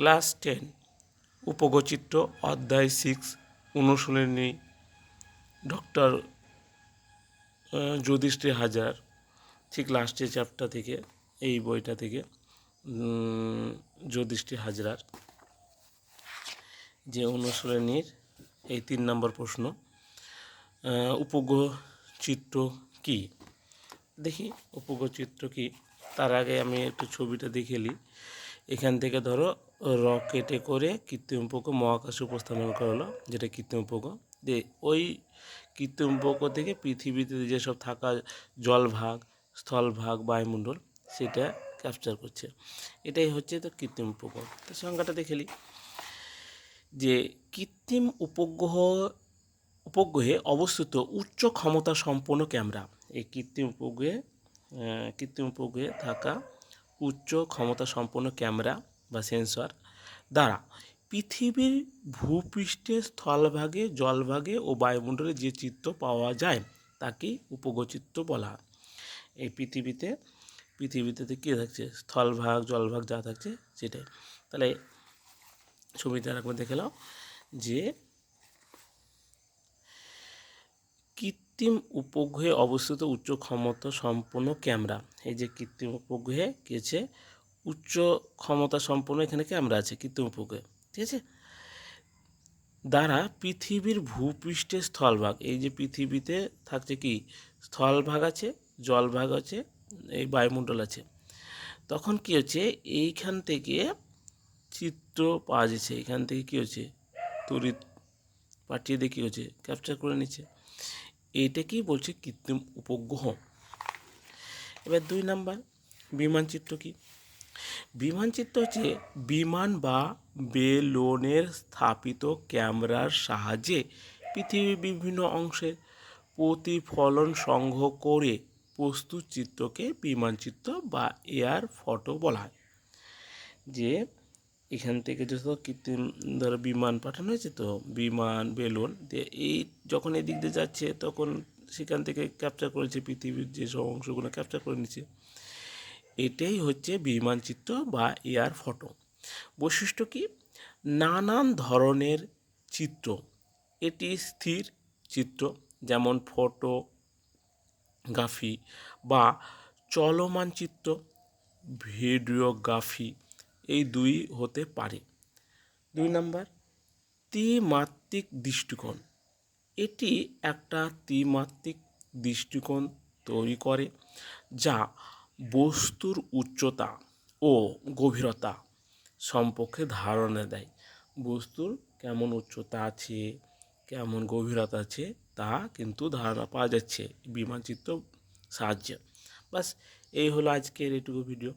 Class ten উপগচিত্র অধ্যায় six অনুশীলনী doctor Yudhishthir হাজার, ঠিক লাস্টের চ্যাপ্টার থেকে, এই বইটা থেকে যুধিষ্ঠির হাজরার যে অনুশীলনীর এই তিন নম্বর প্রশ্ন উপগ্রহ চিত্র কি? দেখি উপগ্রহ চিত্র কি? তার আগে আমি একটু ছবিটা দেখে এখান থেকে ধরো রকেটে করে কৃত্রিম উপগ্রহ মহাকাশে উপস্থাপন করা হলো যেটা কৃত্রিম উপগ্রহ দিয়ে ওই কৃত্রিম উপগ্রহ থেকে পৃথিবীতে যেসব থাকা জলভাগ, স্থলভাগ, বায়ুমণ্ডল, সেটা ক্যাপচার করছে। এটাই হচ্ছে তো কৃত্রিম উপগ্রহ তো সংখ্যাটা দেখে যে কৃত্রিম উপগ্রহ, উপগ্রহে অবস্থিত উচ্চ ক্ষমতা সম্পন্ন ক্যামেরা। এই কৃত্রিম উপগ্রহে কৃত্রিম উপগ্রহে থাকা উচ্চ ক্ষমতা সম্পন্ন ক্যামেরা বা সেন্সর দ্বারা পৃথিবীর ভূপৃষ্ঠে স্থলভাগে, জলভাগে ও বায়ুমণ্ডলে যে চিত্র পাওয়া যায় তাকেই উপগ্রহ চিত্র বলা হয়। এই পৃথিবীতে পৃথিবীতে কী থাকছে? স্থলভাগ, জলভাগ যা থাকছে, সেটাই। তাহলে ছবিটা একবার দেখে নাও যে, কৃত্রিম উপগ্রহে অবস্থিত উচ্চ ক্ষমতা সম্পন্ন ক্যামেরা। এই যে কৃত্রিম উপগ্রহে আছে উচ্চ ক্ষমতা সম্পন্ন এখানে ক্যামেরা আছে, কৃত্রিম উপগ্রহে। ঠিক আছে? দ্বারা পৃথিবীর ভূপৃষ্ঠের স্থলভাগ, এই যে পৃথিবীতে থাকছে কি? স্থলভাগ আছে, জলভাগ আছে, এই বায়ুমণ্ডল আছে। তখন কি হচ্ছে? এইখান থেকে চিত্র পাওয়া যাচ্ছে, এখান থেকে কী হচ্ছে? তড়িৎ পাঠিয়ে দিয়ে কী হচ্ছে? ক্যাপচার করে নিচ্ছে। এইটাকেই বলছে কৃত্রিম উপগ্রহ। এবার দুই নাম্বার, বিমান চিত্র কি? বিমান চিত্র হচ্ছে বিমান বা বেলনের স্থাপিত ক্যামেরার সাহায্যে পৃথিবীর বিভিন্ন অংশের প্রতিফলন সংগ্রহ করে প্রস্তুত চিত্রকে বিমান চিত্র বা এয়ার ফটো বলা হয়। যে এখান থেকে যত কৃত্রিম ধরো বিমান পাঠানো হয়েছে তো বিমান, বেলুন দিয়ে এই যখন এদিক দিয়ে যাচ্ছে তখন সেখান থেকে ক্যাপচার করেছে পৃথিবীর যেসব অংশগুলো ক্যাপচার করে নিচ্ছে। এটাই হচ্ছে বিমান চিত্র বা এয়ার ফটো। বৈশিষ্ট্য কি? নানান ধরনের চিত্র। এটি স্থির চিত্র, যেমন ফটো, গ্রাফি বা চলমান চিত্র, ভিডিওগ্রাফি। এই দুই হতে পারে। দুই নাম্বার, ত্রিমাত্রিক দৃষ্টিকোণ। এটি একটা ত্রিমাত্রিক দৃষ্টিকোণ তৈরি করে, যা বস্তুর উচ্চতা ও গভীরতা সম্পর্কে ধারণা দেয়। বস্তুর কেমন উচ্চতা আছে, কেমন গভীরতা আছে, তা কিন্তু ধারণা পাওয়া যাচ্ছে। বিমানচিত্র সাহায্যে। বাস এই হলো আজকের এটুকু ভিডিও